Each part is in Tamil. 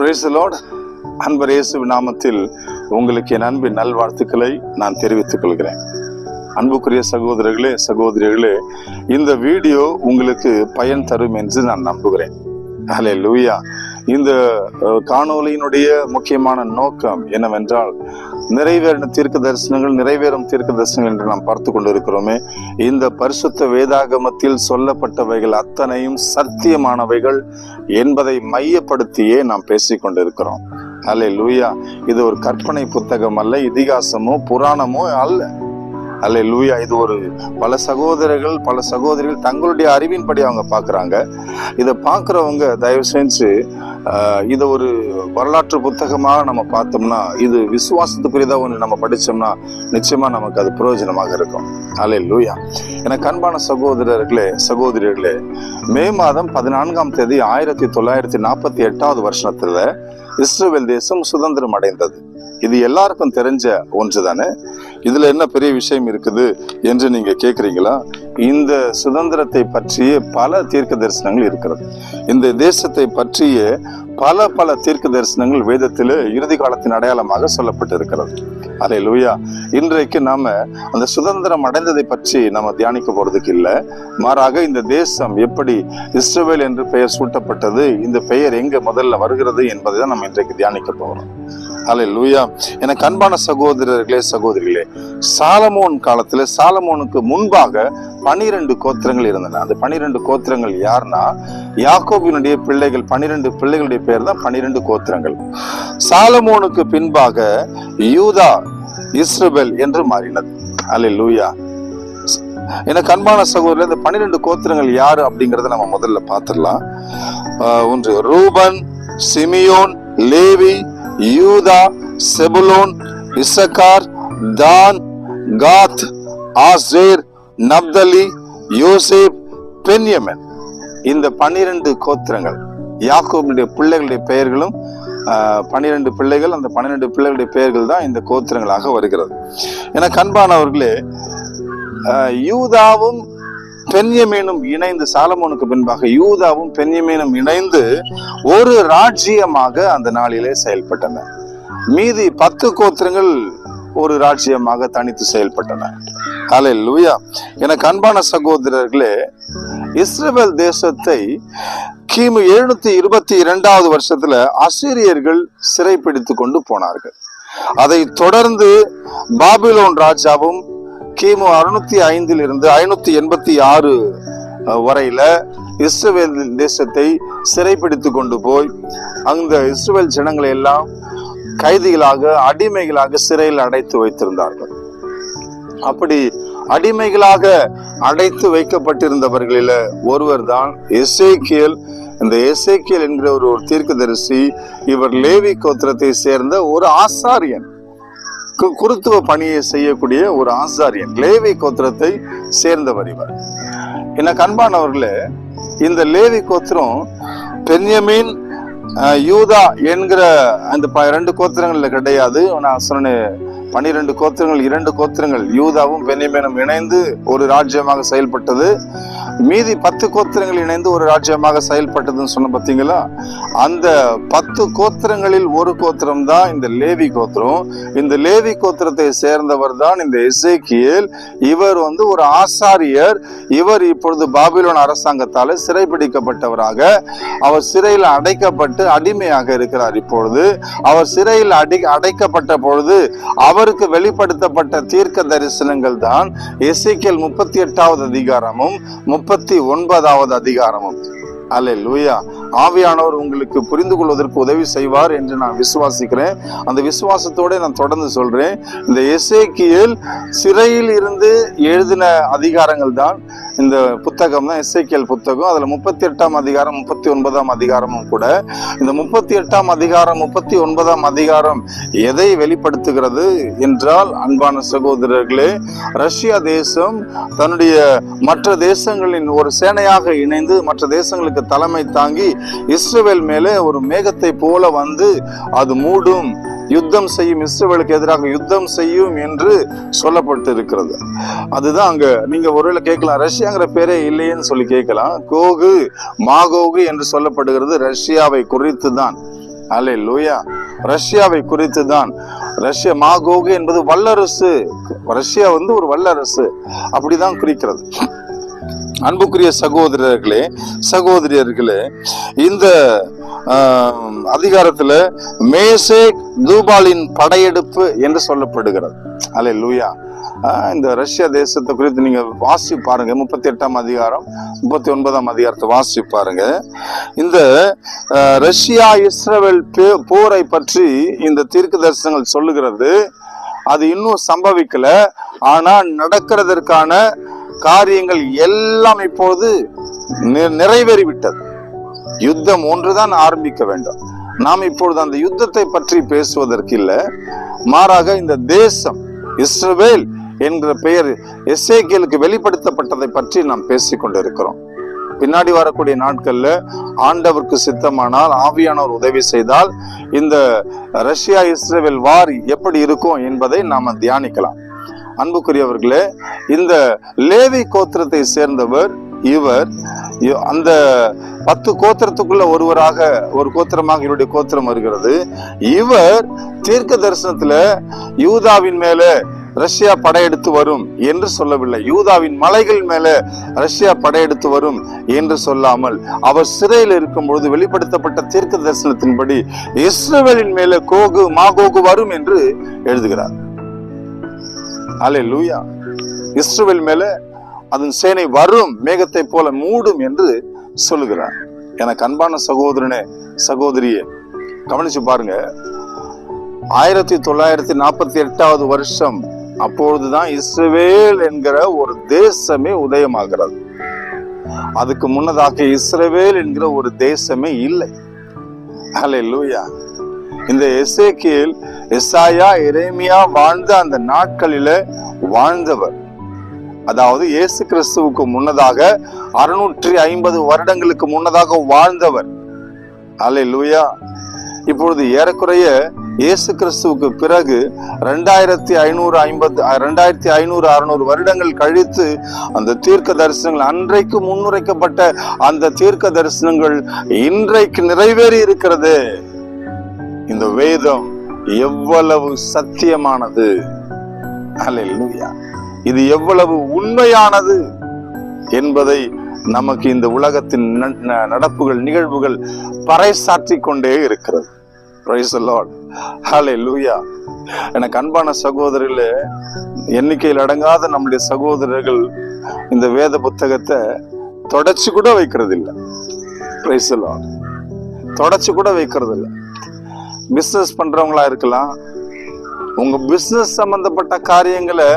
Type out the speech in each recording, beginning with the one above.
பிரைஸ் லார்ட் அன்பர் இயேசு நாமத்தில் உங்களுக்கு என் அன்பின் நல்வாழ்த்துக்களை நான் தெரிவித்துக் கொள்கிறேன். அன்புக்குரிய சகோதரர்களே சகோதரிகளே இந்த வீடியோ உங்களுக்கு பயன் தரும் என்று நான் நம்புகிறேன். ஹலே லூயா இந்த காணொலியினுடைய காணொளியினுடைய முக்கியமான நோக்கம் என்னவென்றால் நிறைவேறின தீர்க்க தரிசனங்கள் நிறைவேறும் தீர்க்க தரிசனங்கள் என்று நாம் பார்த்து கொண்டிருக்கிறோமே. இந்த பரிசுத்த வேதாகமத்தில் சொல்லப்பட்டவைகள் அத்தனையும் சத்தியமானவைகள் என்பதை மையப்படுத்தியே நாம் பேசிக் கொண்டிருக்கிறோம். அல்ல லூயா இது ஒரு கற்பனை புத்தகம் அல்ல இதிகாசமோ புராணமோ அல்ல. அல்ல லூயா இது ஒரு பல சகோதரர்கள் பல சகோதரிகள் தங்களுடைய அறிவின்படி அவங்க பார்க்குறாங்க. இதை பார்க்குறவங்க தயவு செஞ்சு இதை ஒரு வரலாற்று புத்தகமாக நம்ம பார்த்தோம்னா இது விசுவாசத்துக்குரியதாக ஒன்று நம்ம படித்தோம்னா நிச்சயமாக நமக்கு அது பிரயோஜனமாக இருக்கும். அலே லூயா எனக்கு அன்பான சகோதரர்களே சகோதரிகளே மே மாதம் பதினான்காம் தேதி ஆயிரத்தி தொள்ளாயிரத்தி நாற்பத்தி எட்டாவது வருஷத்தில் இஸ்ரேல் தேசம் சுதந்திரம் அடைந்தது. இது எல்லாருக்கும் தெரிஞ்ச ஒன்று தானே இதில் என்ன பெரிய விஷயம் இருக்குது என்று நீங்கள் கேட்குறீங்களா இந்த சுதந்திரத்தை பற்றிய பல தீர்க்க தரிசனங்கள் இருக்கிறது. இந்த தேசத்தை பற்றிய பல பல தீர்க்க தரிசனங்கள் வேதத்தில் இறுதி காலத்தின் அடையாளமாக சொல்லப்பட்டிருக்கிறது. அதே லூயா இன்றைக்கு நாம அந்த சுதந்திரம் அடைந்ததை பற்றி நம்ம தியானிக்க போறதுக்கு இல்லை. மாறாக இந்த தேசம் எப்படி இஸ்ரேல் என்று பெயர் சூட்டப்பட்டது இந்த பெயர் எங்க முதல்ல வருகிறது என்பதை தான் நம்ம இன்றைக்கு தியானிக்க போகிறோம் அலே லூயா எனக்கு அன்பான சகோதரர்களே சகோதரிகளே சாலமோன் காலத்துல சாலமோனுக்கு முன்பாக பனிரெண்டு கோத்திரங்கள் இருந்தன. அந்த பனிரெண்டு கோத்திரங்கள் யாருன்னா யாக்கோபினுடைய பிள்ளைகள் பனிரெண்டு பிள்ளைகளுடைய பேர் தான் பனிரெண்டு கோத்திரங்கள். சாலமோனுக்கு பின்பாக யூதா இஸ்ரபெல் என்று மாறினது. அலே லூயா எனக்கு அன்பான சகோதரர் இந்த பன்னிரெண்டு கோத்திரங்கள் யாரு அப்படிங்கறத நம்ம முதல்ல பார்த்துடலாம். ஒன்று Reuben Simeon Levi Judah Zebulun Issachar Dan Gad Asher Naphtali யோசேப் பென்யமன். இந்த பன்னிரண்டு கோத்திரங்கள் யாக்கோபுடைய பிள்ளைகளுடைய பெயர்களும் பன்னிரெண்டு பிள்ளைகள் அந்த பன்னிரெண்டு பிள்ளைகளுடைய பெயர்கள் தான் இந்த கோத்திரங்களாக வருகிறது. எனக்கு அன்பானவர்களே யூதாவும் பென்யமேனும் இணைந்து சாலமோனுக்கு பின்பாக யூதாவும் பென்யமேனும் இணைந்து ஒரு ராஜ்ஜியமாக அந்த நாளிலே செயல்பட்டன. மீதி பத்து கோத்திரங்கள் ஒரு ராஜ்ஜியமாக தனித்து செயல்பட்டன. ஹலே லூயா எனக்கு அன்பான சகோதரர்களே இஸ்ரேல் தேசத்தை கிமு எழுநூத்தி இருபத்தி இரண்டாவது வருஷத்துல அசிரியர்கள் சிறைப்பிடித்து கொண்டு போனார்கள். அதை தொடர்ந்து பாபிலோன் ராஜாவும் கிமு அறுநூத்தி ஐந்தில் இருந்து ஐநூத்தி எண்பத்தி ஆறு வரையில இஸ்ரவேல் தேசத்தை சிறைப்பிடித்து கொண்டு போய் அந்த இஸ்ரவேல் ஜனங்களை எல்லாம் கைதிகளாக அடிமைகளாக சிறையில் அடைத்து வைத்திருந்தார்கள். அப்படி அடிமைகளாக அடைத்து வைக்கப்பட்டிருந்தவர்களில் ஒருவர் தான் எசேக்கியல். இந்த எசேக்கியல் என்கிற ஒரு ஒரு தீர்க்கதரிசி இவர் லேவி கோத்திரத்தை சேர்ந்த ஒரு ஆசாரியன். குருத்துவ பணியை செய்யக்கூடிய ஒரு ஆசாரியன் லேவி கோத்திரத்தை சேர்ந்தவர் இவர். என்ன கண்பானவர்களே இந்த லேவி கோத்திரம் பென்யமீன் யூதா என்கிற அந்த ப- இரண்டு கோத்திரங்கள்ல கிடையாது. நான் சொன்னேன் பனிரெண்டு கோத்திரங்கள் இரண்டு கோத்திரங்கள் யூதாவும் பென்யமீனும் இணைந்து ஒரு ராஜ்யமாக செயல்பட்டது. மீதி பத்து கோத்திரங்கள் இணைந்து ஒரு ராஜ்யமாக செயல்பட்டதுன்னு சொன்ன பார்த்தீங்களா? அந்த பத்து கோத்திரங்களில் ஒரு கோத்திரம் தான் இந்த லேவி கோத்திரம். இந்த லேவி கோத்திரத்தை சேர்ந்தவர் தான் இந்த எசேக்கியல். இவர் வந்து ஒரு ஆசாரியர். இவர் இப்பொழுது பாபிலோன் அரசாங்கத்தால் சிறைபிடிக்கப்பட்டவராக. அவர் சிறையில் அடைக்கப்பட்டு அடிமையாக இருக்கிறார் இப்பொழுது. அவர் சிறையில் அடை அடைக்கப்பட்ட பொழுது அவருக்கு வெளிப்படுத்தப்பட்ட தீர்க்க தரிசனங்கள் தான் எசேக்கியல் முப்பத்தி எட்டாவது அதிகாரமும் முப்பத்தி ஒன்பதாவது அதிகாரமும். அல்ல லூயா ஆவியானவர் உங்களுக்கு புரிந்து கொள்வதற்கு உதவி செய்வார் என்று நான் விசுவாசிக்கிறேன். அந்த விசுவாசத்தோட நான் தொடர்ந்து சொல்றேன். இந்த எசேக்கியேல் சிறையில் இருந்து எழுதின அதிகாரங்கள் தான் இந்த புத்தகம் தான் எஸ்ஐக்கியல் புத்தகம். அதுல முப்பத்தி எட்டாம் அதிகாரம் முப்பத்தி ஒன்பதாம் அதிகாரமும் கூட. இந்த முப்பத்தி எட்டாம் அதிகாரம் முப்பத்தி ஒன்பதாம் அதிகாரம் எதை வெளிப்படுத்துகிறது என்றால் அன்பான சகோதரர்களே ரஷ்யா தேசம் தன்னுடைய மற்ற தேசங்களின் ஒரு சேனையாக இணைந்து மற்ற தேசங்களுக்கு தலைமை தாங்கி இஸ்ரவேல் மேலே ஒரு மேகத்தை போல வந்து அது மூடும். யுத்தம் செய்யும் இஸ்ரவேலுக்கு எதிராக யுத்தம் செய்யும் என்று சொல்லப்பட்டு இருக்கிறது அதுதான் அங்க நீங்க ஒருவேளை கேட்கலாம் ரஷ்யாங்கிற பேரே இல்லையேன்னு சொல்லி கேட்கலாம். கோகு மாகோகு என்று சொல்லப்படுகிறது ரஷ்யாவை குறித்து தான் அல்ல லூயா ரஷ்யாவை குறித்து தான் ரஷ்யா மாகோகு என்பது வல்லரசு. ரஷ்யா வந்து ஒரு வல்லரசு. அப்படிதான் குறிக்கிறது. அன்புக்குரிய சகோதரர்களே சகோதரியர்களே இந்த அதிகாரத்தில் மேசே தூபாலின் படையெடுப்பு என்று சொல்லப்படுகிறது. அலே லூயா இந்த ரஷ்யா தேசத்தை குறித்து நீங்க வாசி பாருங்க. முப்பத்தி எட்டாம் அதிகாரம் முப்பத்தி ஒன்பதாம் அதிகாரத்தை வாசி பாருங்க. இந்த ரஷ்யா இஸ்ரேல் பே- போரை பற்றி இந்த தீர்க்க தரிசனங்கள் சொல்லுகிறது. அது இன்னும் சம்பவிக்கல. ஆனா நடக்கிறதற்கான காரியங்கள் எல்லாம் இப்போது நிறைவேறிவிட்டது. யுத்தம் ஒன்றுதான் ஆரம்பிக்க வேண்டும். நாம் இப்பொழுது அந்த யுத்தத்தை பற்றி பேசுவதற்கு இல்லை. மாறாக இந்த தேசம் இஸ்ரவேல் என்கிற பெயர் எஸ்ஏகேலுக்கு வெளிப்படுத்தப்பட்டதை பற்றி நாம் பேசிக் கொண்டிருக்கிறோம். பின்னாடி வரக்கூடிய நாட்கள்ல ஆண்டவருக்கு சித்தமானால் ஆவியானவர் உதவி செய்தால் இந்த ரஷ்யா இஸ்ரேல் வார் எப்படி இருக்கும் என்பதை நாம தியானிக்கலாம். அன்புக்குரியவர்களே இந்த லேவி கோத்திரத்தை சேர்ந்தவர் இவர். அந்த பத்து கோத்திரத்துக்குள்ள ஒருவராக ஒரு கோத்திரமாக இவருடைய கோத்திரம் வருகிறது. இவர் தீர்க்க தரிசனத்துல யூதாவின் மேல ரஷ்யா படையெடுத்து வரும் என்று சொல்லவில்லை. யூதாவின் மலைகள் மேல ரஷ்யா படையெடுத்து வரும் என்று சொல்லாமல் அவர் சிறையில் இருக்கும் பொழுது வெளிப்படுத்தப்பட்ட தீர்க்க தரிசனத்தின்படி இஸ்ரேலின் மேல கோகு மாகோகு வரும் என்று எழுதுகிறார். அலே லூயா இஸ்ரவேல் மேல அதன் சேனை வரும் மேகத்தை போல மூடும் என்று சொல்லுகிறார். எனக்கு அன்பான சகோதரனே சகோதரியே கவனிச்சு பாருங்க. ஆயிரத்தி தொள்ளாயிரத்தி நாற்பத்தி எட்டாவது வருஷம் அப்பொழுதுதான் இஸ்ரவேல் என்கிற ஒரு தேசமே உதயமாகிறது. அதுக்கு முன்னதாக இஸ்ரவேல் என்கிற ஒரு தேசமே இல்லை. ஹலே லூயா இந்த எசேக்கியல் எஸ்ஆயா இறைமையா வாழ்ந்த அந்த நாட்களில வாழ்ந்தவர். அதாவது இயேசு கிறிஸ்துவுக்கு முன்னதாக அறுநூற்றி ஐம்பது வருடங்களுக்கு முன்னதாக வாழ்ந்தவர். அலை லூயா இப்பொழுது ஏறக்குறைய இயேசு கிறிஸ்துவுக்கு பிறகு ரெண்டாயிரத்தி ஐநூறு ஐம்பது ரெண்டாயிரத்தி ஐநூறு அறுநூறு வருடங்கள் கழித்து அந்த தீர்க்க தரிசனங்கள் அன்றைக்கு முன்னுரைக்கப்பட்ட அந்த தீர்க்க தரிசனங்கள் இன்றைக்கு நிறைவேறி இருக்கிறது. இந்த வேதம் எவ்வளவு சத்தியமானது? இது எவ்வளவு உண்மையானது என்பதை நமக்கு இந்த உலகத்தின் ந- நடப்புகள் நிகழ்வுகள் பறைசாற்றி கொண்டே இருக்கிறது. எனக்கு அன்பான சகோதரில எண்ணிக்கையில் அடங்காத நம்முடைய சகோதரர்கள் இந்த வேத புத்தகத்தை தொடச்சு கூட வைக்கிறது இல்லை தொடச்சு கூட வைக்கிறது இல்லை பிஸ்னஸ் பண்ணுறவங்களா இருக்கலாம். உங்கள் பிஸ்னஸ் சம்மந்தப்பட்ட காரியங்களை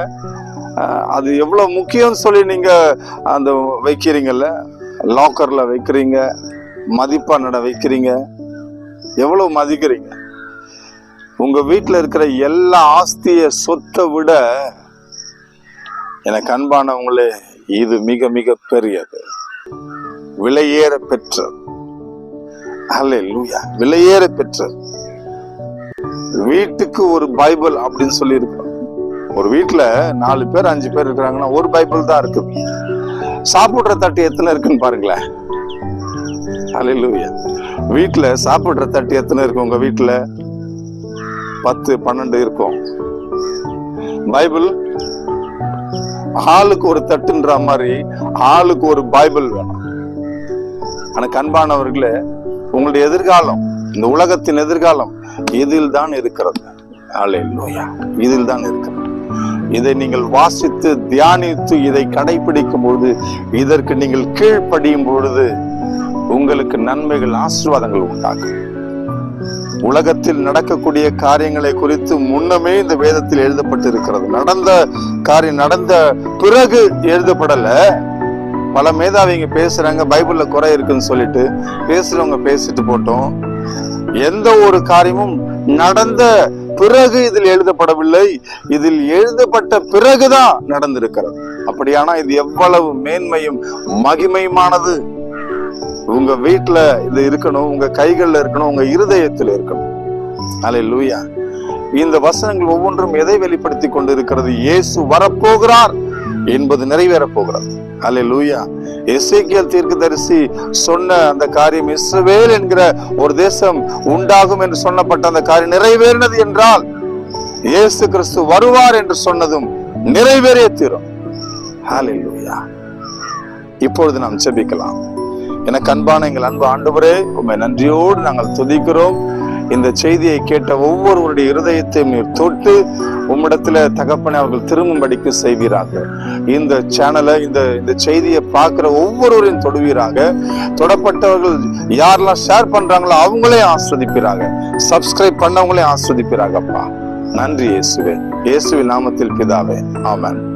அது எவ்வளோ முக்கியம்னு சொல்லி நீங்கள் அந்த வைக்கிறீங்கல்ல? லாக்கரில் வைக்கிறீங்க மதிப்பாக நட வைக்கிறீங்க எவ்வளோ மதிக்கிறீங்க? உங்கள் வீட்டில் இருக்கிற எல்லா ஆஸ்திய சொத்தை விட எனக்கு அன்பானவங்களே இது மிக மிக பெரியது. விலையேற பெற்றது. அல்லேலூயா விலையேற பெற்றது. வீட்டுக்கு ஒரு பைபிள் அப்படின்னு சொல்லி ஒரு வீட்டுல நாலு பேர் அஞ்சு பேர் இருக்கிறாங்கன்னா ஒரு பைபிள் தான் இருக்கு. சாப்பிடுற தட்டு எத்தனை இருக்குன்னு பாருங்களேன். அல்லேலூயா வீட்டுல சாப்பிடுற தட்டு எத்தனை இருக்கும் உங்க வீட்டுல பத்து பன்னெண்டு இருக்கும். பைபிள் ஆளுக்கு ஒரு தட்டுன்ற மாதிரி ஆளுக்கு ஒரு பைபிள் வேணும். ஆனால் கண்பானவர்களே உங்களுடைய எதிர்காலம் இந்த உலகத்தின் எதிர்காலம் இதில் தான் இருக்கிறது. இதில் தான் இருக்கிறது. இதை நீங்கள் வாசித்து தியானித்து இதை கடைபிடிக்கும் பொழுது இதற்கு நீங்கள் கீழ்ப்படியும் பொழுது உங்களுக்கு நன்மைகள் ஆசீர்வாதங்கள் உண்டாகும். உலகத்தில் நடக்கக்கூடிய காரியங்களை குறித்து முன்னமே இந்த வேதத்தில் எழுதப்பட்டு இருக்கிறது நடந்த காரியம் நடந்த பிறகு எழுதப்படல. பல மேதாவிங்க பேசுறாங்க பைபிள்ல குறை இருக்குன்னு சொல்லிட்டு பேசுறவங்க பேசிட்டு போட்டோம். எந்த ஒரு காரியமும் நடந்த பிறகு இதில் எழுதப்படவில்லை. இதில் எழுதப்பட்ட பிறகுதான் நடந்திருக்கிறது. அப்படியானா இது எவ்வளவு மேன்மையும் மகிமையுமானது? உங்க வீட்டுல இது இருக்கணும் உங்க கைகள்ல இருக்கணும் உங்க இருதயத்தில் இருக்கணும். அலை லூயா இந்த வசனங்கள் ஒவ்வொன்றும் எதை வெளிப்படுத்தி கொண்டிருக்கிறது? இயேசு வரப்போகிறார். என்பது நிறைவேறப் போகிறது அல்ல லூயா எசேக்கியல் தீர்க்கதரிசி சொன்ன அந்த காரியம் இஸ்ரவேல் என்கிற ஒரு தேசம் உண்டாகும் என்று சொன்னப்பட்ட அந்த காரியம் நிறைவேறினது என்றால் இயேசு கிறிஸ்து வருவார் என்று சொன்னதும் நிறைவேறிய தீரும். இப்பொழுது நாம் செபிக்கலாம் எனக்கு அன்பான எங்கள் அன்பு ஆண்டவரே உண்மை நன்றியோடு நாங்கள் துதிக்கிறோம். இந்த செய்தியை கேட்ட ஒவ்வொருவருடைய இருதயத்தையும் நீர் தொட்டு உம்மிடத்துல தகப்பனை அவர்கள் திரும்பும்படிக்கு செய்வீராக. இந்த சேனலை இந்த இந்த செய்தியை பார்க்கிற ஒவ்வொருவரையும் தொடுவீராக. தொடப்பட்டவர்கள் யாரெல்லாம் ஷேர் பண்றாங்களோ அவங்களே ஆஸ்வதிப்பீராக. சப்ஸ்கிரைப் பண்ணவங்களே ஆஸ்வதிப்பீராகப்பா. நன்றி இயேசுவே. இயேசுவின் நாமத்தில் பிதாவே. ஆமென்.